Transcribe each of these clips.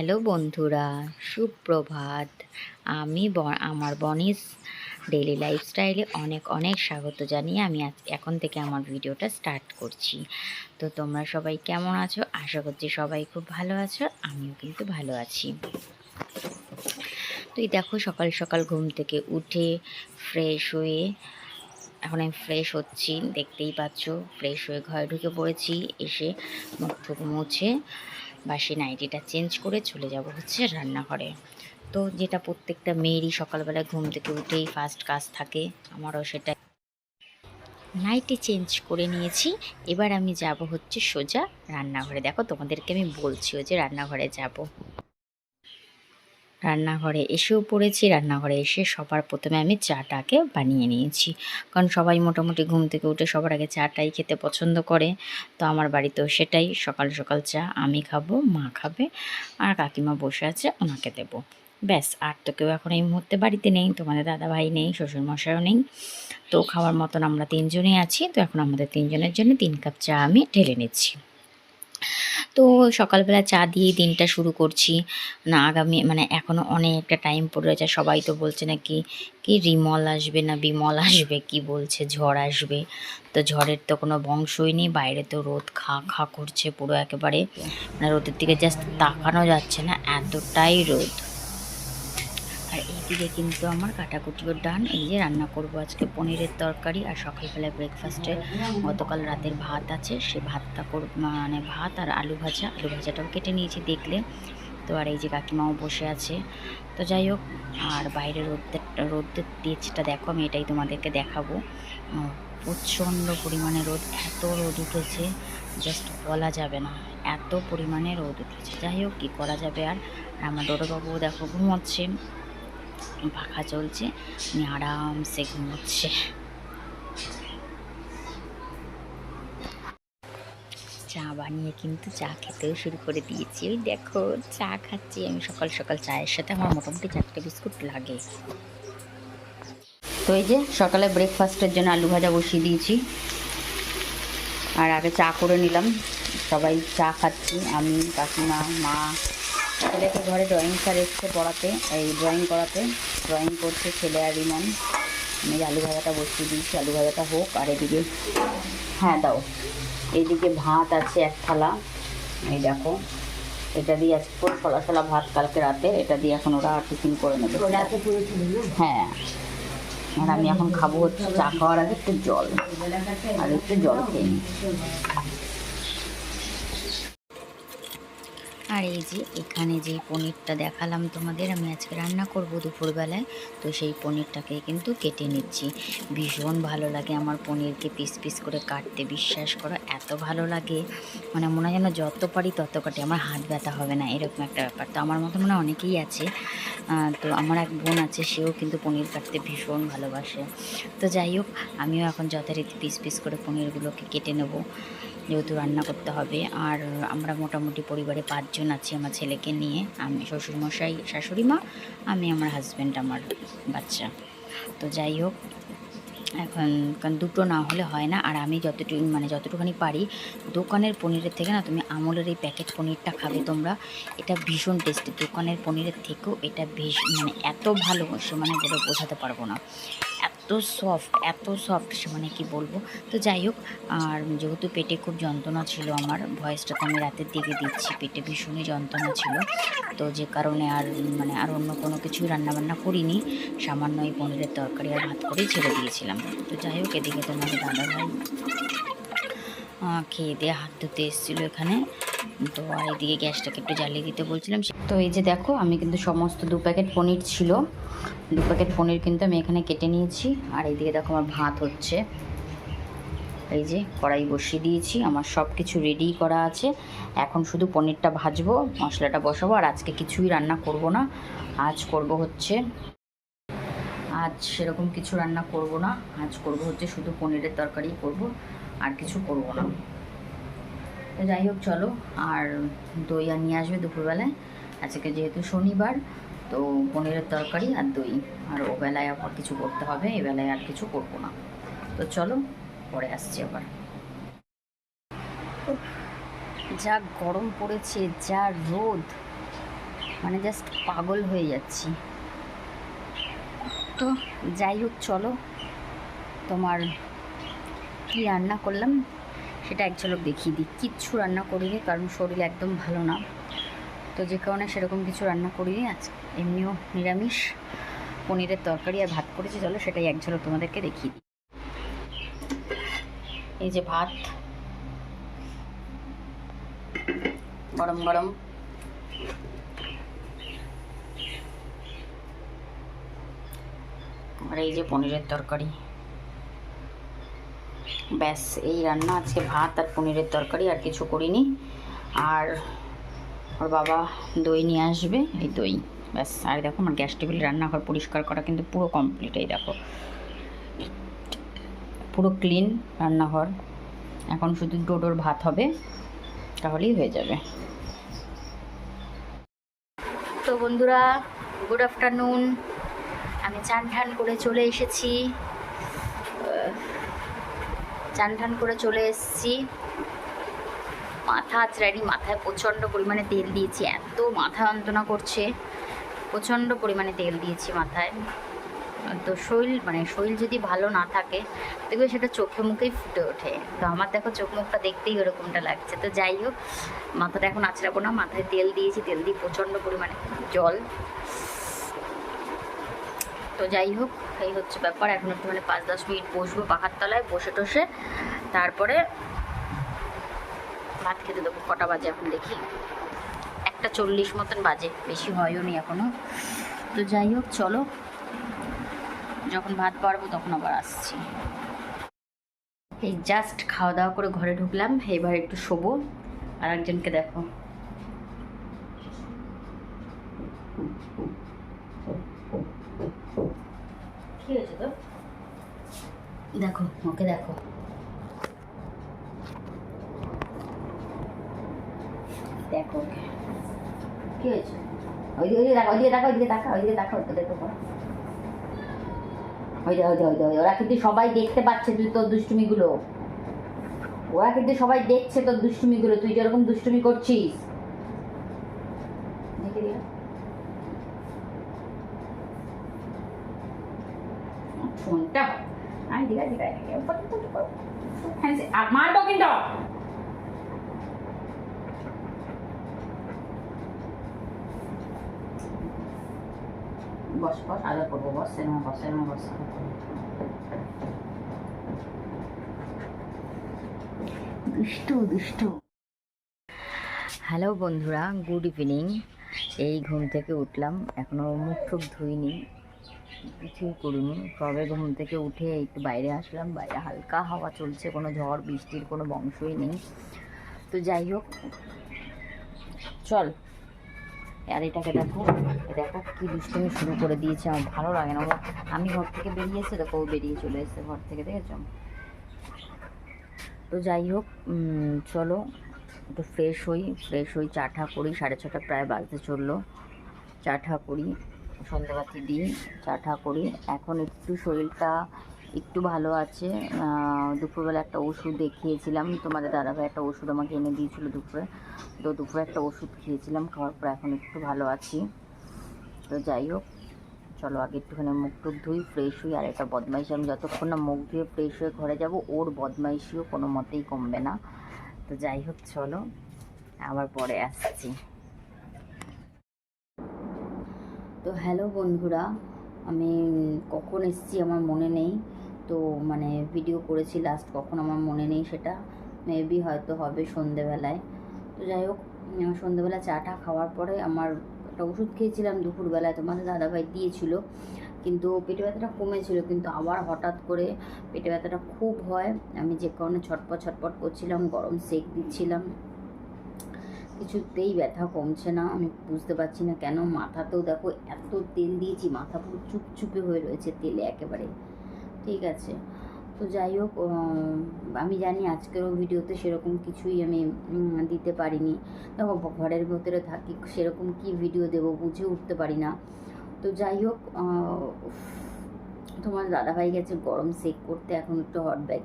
Hello বন্ধুরা, সুপ্রভাত। আমি আমার বনিস ডেইলি লাইফস্টাইলে অনেক অনেক স্বাগত জানিয়ে আমি আজ, এখন থেকে আমার ভিডিওটা স্টার্ট করছি। তো তোমরা সবাই কেমন আছো? আশা করছি সবাই খুব ভালো আছো, আমিও কিন্তু ভালো আছি। তো এই দেখো, সকাল সকাল ঘুম থেকে উঠে ফ্রেশ হয়ে, এখন আমি ফ্রেশ হচ্ছি, দেখতেই পাচ্ছ ফ্রেশ হয়ে ঘরে ঢুকে পড়েছি, এসে মুখ টুক মুছে বাসি নাইটিটা চেঞ্জ করে চলে যাব হচ্ছে রান্নাঘরে। তো যেটা প্রত্যেকটা মেয়েরই সকালবেলায় ঘুম থেকে উঠেই ফার্স্ট কাজ থাকে, আমারও সেটা নাইটে চেঞ্জ করে নিয়েছি, এবার আমি যাব হচ্ছে সোজা রান্নাঘরে। দেখো তোমাদেরকে আমি বলছিও যে রান্নাঘরে যাব। রান্নাঘরে এসেও পড়েছি। রান্নাঘরে এসে সবার প্রথমে আমি চাটাকে বানিয়ে নিয়েছি। কারণ সবাই মোটামুটি ঘুম থেকে উঠে সবার আগে চাটাই খেতে পছন্দ করে। তো আমার বাড়িতেও সেটাই, সকাল সকাল চা আমি খাব, মা খাবে, আর কাকিমা বসে আছে, ওনাকে দেবো। ব্যাস, আর তো কেউ এখন এই মুহূর্তে বাড়িতে নেই, তোমাদের দাদা ভাই নেই, শ্বশুরমশাইও নেই। তো খাওয়ার মতন আমরা তিনজনেই আছি, তো এখন আমাদের তিনজনের জন্য তিন কাপ চা আমি ঢেলে নিচ্ছি। তো সকালবেলা চা দিয়ে দিনটা শুরু করছি। না, আগামী মানে এখনও অনেকটা টাইম পড়ে রয়েছে। সবাই তো বলছে নাকি, কি রিমল আসবে না, বিমল আসবে, কি বলছে, ঝড় আসবে। তো ঝড়ের তো কোনো বংশই নেই, বাইরে তো রোদ খা খা করছে পুরো একেবারে। মানে রোদের দিকে জাস্ট তাকানো যাচ্ছে না, এতটাই রোদ। এইদিকে কিন্তু আমার কাটাকুটিও ডান এই যে রান্না করব আজকে পনিরের তরকারি আর সকালবেলা ব্রেকফাস্টে গতকাল রাতের ভাত আছে, সে ভাতটা করব মানে ভাত আর আলু ভাজা। আলু ভাজাটাও কেটে নিয়েছি দেখলে। তো আর এই যে কাকিমাও বসে আছে। তো যাই হোক, আর বাইরে রোদের রোদের তেজটা দেখো, আমি এটাই তোমাদেরকে দেখাবো। প্রচণ্ড পরিমাণে রোদ, এত রোদ উঠেছে জাস্ট বলা যাবে না। এত পরিমাণে রোদ উঠেছে। যাই হোক, কী করা যাবে আর? আমার ডোডোবাবু দেখো ঘুমোচ্ছে। পাখা চলছে। উনি আরামসে ঘুমোচ্ছে। চা বানিয়ে কিন্তু চা খেতেও শুরু করে দিয়েছি। ওই দেখো, চা খাচ্ছি। আমি সকাল সকাল চায়ের সাথে আমার মোটামুটি চারটে বিস্কুট লাগে। তো এই যে সকালে ব্রেকফাস্টের জন্য আলু ভাজা বসিয়ে দিয়েছি। আর আগে চা করে নিলাম। সবাই চা খাচ্ছি। আমি, কাকিমা, মা ছেলেকে ঘরে ড্রয়িং স্যার এসছে পড়াতে এই ড্রয়িং করাতে। ড্রয়িং করছে ছেলে আর রিমন আমি আলু ভাজাটা বসিয়ে দিয়েছি আলু ভাজাটা হোক। আর এদিকে হ্যাঁ দাও। এদিকে ভাত আছে এক থালা। এই দেখো এটা দিয়ে আজকে পুরো ফলা ফলা ভাত কালকে রাতে। এটা দিয়ে এখন ওরা টিফিন করে নেবে। হ্যাঁ। আর আমি এখন খাব হচ্ছে চা খাওয়ার আগে একটু জল। আর একটু জল খেয়ে নিই। আর এই যে এখানে যে পনিরটা দেখালাম তোমাদের, আমি আজকে রান্না করব দুপুরবেলায়। তো সেই পনিরটাকে কিন্তু কেটে নিচ্ছি। ভীষণ ভালো লাগে আমার পনিরকে পিস পিস করে কাটতে, বিশ্বাস করো, এত ভালো লাগে। মানে মনে হয় যেন যত পারি তত কাটে। আমার হাত ব্যথা হবে না, এরকম একটা ব্যাপার। তো আমার মতো মনে অনেকেই আছে। তো আমার এক বোন আছে, সেও কিন্তু পনির কাটতে ভীষণ ভালোবাসে। তো যাই হোক, আমিও এখন যথারীতি পিস পিস করে পনিরগুলোকে কেটে নেব। যেহেতু রান্না করতে হবে। আর আমরা মোটামুটি পরিবারে পাঁচজন আছি আমার ছেলেকে নিয়ে, আমি শ্বশুরমশাই, শাশুড়ি মা, আমি আমার হাজব্যান্ড আমার বাচ্চা। তো যাই হোক, এখন কারণ দুটো না হলে হয় না, আর আমি যতটুকু মানে যতটুকুনি পারি, দোকানের পনিরের থেকে না তুমি আমলের এই প্যাকেট পনিরটা খাবে তোমরা, এটা ভীষণ টেস্টি দোকানের পনিরের থেকেও এটা বেশ মানে এত ভালো, সে মানে বোঝাতে পারব না। এত সফট এত সফট সে মানে কি বলব? তো যাই হোক, আর যেহেতু পেটে খুব যন্ত্রণা ছিল আমার, ভয়েসটা তো আমি রাতের দিকে দিচ্ছি, পেটে ভীষণই যন্ত্রণা ছিল। তো যে কারণে আর মানে আর অন্য কোনো কিছুই রান্নাবান্না করিনি, সামান্য এই পনিরের তরকারি আর ভাত করেই ছেড়ে দিয়েছিলাম। তো যাই হোক, এদিকে তোমাদের দাদা ভাই খেয়ে দিয়ে হাত ধুতে এসেছিল এখানে। তো আর এদিকে গ্যাসটাকে একটু জ্বালিয়ে দিতে বলছিলাম। তো এই যে দেখো, আমি কিন্তু সমস্ত দু প্যাকেট পনির ছিল। দু প্যাকেট পনির কিন্তু আমি এখানে কেটে নিয়েছি। আর এইদিকে দেখো আমার ভাত হচ্ছে। এই যে কড়াই বসিয়ে দিয়েছি। আমার সব কিছু রেডি করা আছে। এখন শুধু পনিরটা ভাজবো, মশলাটা বসাবো, আর আজকে কিছুই রান্না করব না। আজ করব হচ্ছে, আজ সেরকম কিছু রান্না করব না। আজ করব হচ্ছে শুধু পনিরের তরকারি করব, আর কিছু করব না। যাই হোক, চলো। আর দই আর নিয়ে আসবে দুপুরবেলায়। আজকে যেহেতু শনিবার, তো পনিরের তরকারি আর দই। আর ও বেলায় আবার কিছু করতে হবে, এ বেলায় আর কিছু করব না। তো চলো, পরে আসছি আবার। যা গরম পড়েছে, যা রোদ মানে জাস্ট পাগল হয়ে যাচ্ছি। তো যাই হোক, চলো। তোমার কি রান্না করলাম? সেটা এক ঝলক দেখিয়ে দিই। কিচ্ছু রান্না করিনি, কারণ শরীর একদম ভালো না। তো যে কারণে সেরকম কিছু রান্না করিনি। আজ এমনিও নিরামিষ, পনিরের তরকারি আর ভাত করেছি। চলো সেটাই এক ঝলক তোমাদেরকে দেখিয়ে দিই। এই যে ভাত। গরম গরম। আর এই যে পনিরের তরকারি। ব্যাস, এই রান্না, আজকে ভাত আর পনিরের তরকারি, আর কিছু করিনি। আর ওর বাবা দই নিয়ে আসবে, এই দই। ব্যাস, আর দেখো, আমার গ্যাস টেবিল রান্নাঘর পরিষ্কার করা কিন্তু পুরো কমপ্লিট এই দেখো। পুরো ক্লিন রান্নাঘর। এখন শুধু ডোডোর ভাত হবে, তাহলেই হয়ে যাবে। তো বন্ধুরা গুড আফটারনুন আমি চান ঠান করে চলে এসেছি। চান ঠান করে চলে এসেছি। মাথা আচড়ানি মাথায় প্রচণ্ড পরিমাণে তেল দিয়েছি, এত মাথা যন্ত্রণা করছে। প্রচণ্ড পরিমাণে তেল দিয়েছি মাথায়। তো শরীর মানে শরীর যদি ভালো না থাকে, দেখবে সেটা চোখে মুখেই ফুটে ওঠে। তো আমার দেখো চোখ মুখটা দেখতেই ওরকমটা লাগছে। তো যাই হোক, মাথাটা এখন আঁচড়াবো না। মাথায় তেল দিয়েছি, তেল দিয়ে প্রচণ্ড পরিমাণে জল। তো যাই হোক, এই হচ্ছে ব্যাপার। এখন একটু মানে পাঁচ দশ মিনিট বসবো পাখার তলায় বসে টসে। তারপরে ভাত খেতে দেবো, কটা বাজে এখন দেখি। একটা চল্লিশ মতন বাজে, বেশি হয়ও নি এখনও তো যাই হোক, চলো। যখন ভাত পারব তখন আবার আসছি। এই জাস্ট খাওয়া দাওয়া করে ঘরে ঢুকলাম, এবার একটু শোবো, আর একজনকে দেখো কি হয়েছে তো দেখো, ওকে দেখো। দেখো ওকে। কি হয়েছে? ওইদিকে ওইদিকে দেখো ওইদিকে দেখো ওইদিকে দেখো ওইদিকে দেখো দেখো ওই দে ওই দে ওই ওরা কিন্তু সবাই দেখতে পাচ্ছে তুই তোর দুষ্টুমিগুলো। ওরা কিন্তু সবাই দেখছে তোর দুষ্টুমিগুলো। তুই যেরকম দুষ্টুমি করছিস। দেখে। ফোনটা আমি দিঘা দিঘা মারবো কিন্তু। বস বস আদর করব বস সিনেমা বস বস দুষ্টু দুষ্টু। হ্যালো বন্ধুরা গুড ইভিনিং। এই ঘুম থেকে উঠলাম এখনও মুখ টুক ধুইনি। কিছুই করিনি। কবে ঘুম থেকে উঠে একটু বাইরে আসলাম। বাইরে হালকা হাওয়া চলছে, কোনো ঝড়, বৃষ্টির কোনো বংশই নেই। তো যাই হোক, চল। আর এটাকে দেখো দেখো কি দুষ্টুমি শুরু করে দিয়েছে। আমার ভালো লাগে না। আমি ঘর থেকে বেরিয়ে এসে দেখো বেরিয়ে চলে এসেছে ঘর থেকে, দেখেছ? তো যাই হোক চলো, একটু ফ্রেশ হই। ফ্রেশ হই, চা ঠা করি। সাড়ে ছটা প্রায় বাজতে চলল। চা ঠা করি। সন্ধ্যাবাতি দিই চা ঠা করি এখন একটু শরীরটা একটু ভালো আছে। দুপুরবেলা একটা ওষুধ দেখিয়েছিলাম। তোমাদের দাদাভাই একটা ওষুধ আমাকে এনে দিয়েছিল দুপুরে। তো দুপুরে একটা ওষুধ খেয়েছিলাম, খাওয়ার পর এখন একটু ভালো আছি। তো যাই হোক, চলো আগে একটুখানি মুখ টুক ধুই ফ্রেশ হই। আর এটা বদমাইশি, আমি যতক্ষণ না মুখ ধুয়ে ফ্রেশ হয়ে ঘরে যাব, ওর বদমাইশিও কোনো মতেই কমবে না। তো যাই হোক, চলো, আবার পরে আসছি। তো হ্যালো বন্ধুরা, আমি কখন এসেছি আমার মনে নেই। তো মানে ভিডিও করেছি লাস্ট কখন আমার মনে নেই সেটা। মেবি হয়তো হবে সন্ধেবেলায়। তো যাই হোক সন্ধেবেলা চাটা খাওয়ার পরে আমার একটা ওষুধ খেয়েছিলাম দুপুরবেলায় তোমাদের দাদাভাই দিয়েছিল। কিন্তু পেটে ব্যথাটা কমেছিল, কিন্তু আবার হঠাৎ করে পেটে ব্যথাটা খুব হয়। আমি যে কারণে ছটপট ছটপট করছিলাম, গরম সেক দিচ্ছিলাম। কিছুতেই ব্যথা কমছে না। আমি বুঝতে পারছি না কেন। মাথাতেও দেখো এত তেল দিয়েছি, মাথা পুরো চুপচুপে হয়ে রয়েছে তেলে একেবারে। ঠিক আছে। তো যাই হোক আমি জানি আজকেরও ভিডিওতে সেরকম কিছুই আমি দিতে পারিনি। দেখো ঘরের ভেতরে থাকি, সেরকম কি ভিডিও দেব বুঝে উঠতে পারি না। তো যাই হোক তোমার দাদাভাই গেছে গরম সেক করতে। এখন একটু হট ব্যাগ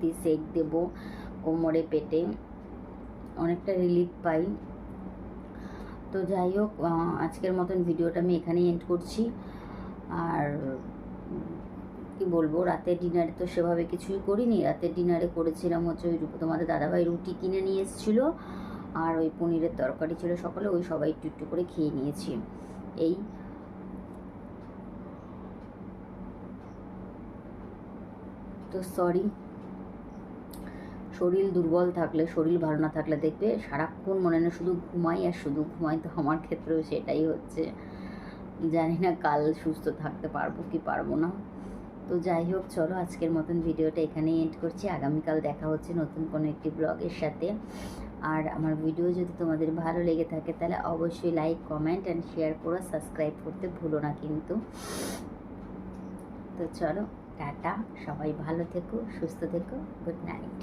দিয়ে সেক দেবো কোমরে, পেটে। অনেকটা রিলিফ পাই। তো যাই হোক আজকের মতন ভিডিওটা আমি এখানেই এন্ড করছি। আর কি বলব রাতের ডিনারে তো সেভাবে কিছুই করিনি। রাতের ডিনারে করেছিলাম হচ্ছে ওই তোমাদের দাদাভাই রুটি কিনে নিয়ে এসেছিল। আর ওই পনিরের তরকারি ছিল সকালে, ওই সবাই একটু একটু করে খেয়ে নিয়েছি। এই। তো সরি শরীর দুর্বল থাকলে, শরীর ভালো না থাকলে দেখবে সারাক্ষণ মনে না শুধু ঘুমাই আর শুধু ঘুমাই তো আমার ক্ষেত্রেও সেটাই হচ্ছে। জানি না কাল সুস্থ থাকতে পারব কি পারব না। তো যাই হোক, চলো আজকের মতন ভিডিওটা এখানেই এন্ড করছি। আগামীকাল দেখা হচ্ছে নতুন কোনো একটি ব্লগের সাথে। আর আমার ভিডিও যদি তোমাদের ভালো লেগে থাকে তাহলে অবশ্যই লাইক কমেন্ট অ্যান্ড শেয়ার করো সাবস্ক্রাইব করতে ভুলো না কিন্তু। তো চলো, টাটা, সবাই ভালো থেকো, সুস্থ থেকো গুড নাইট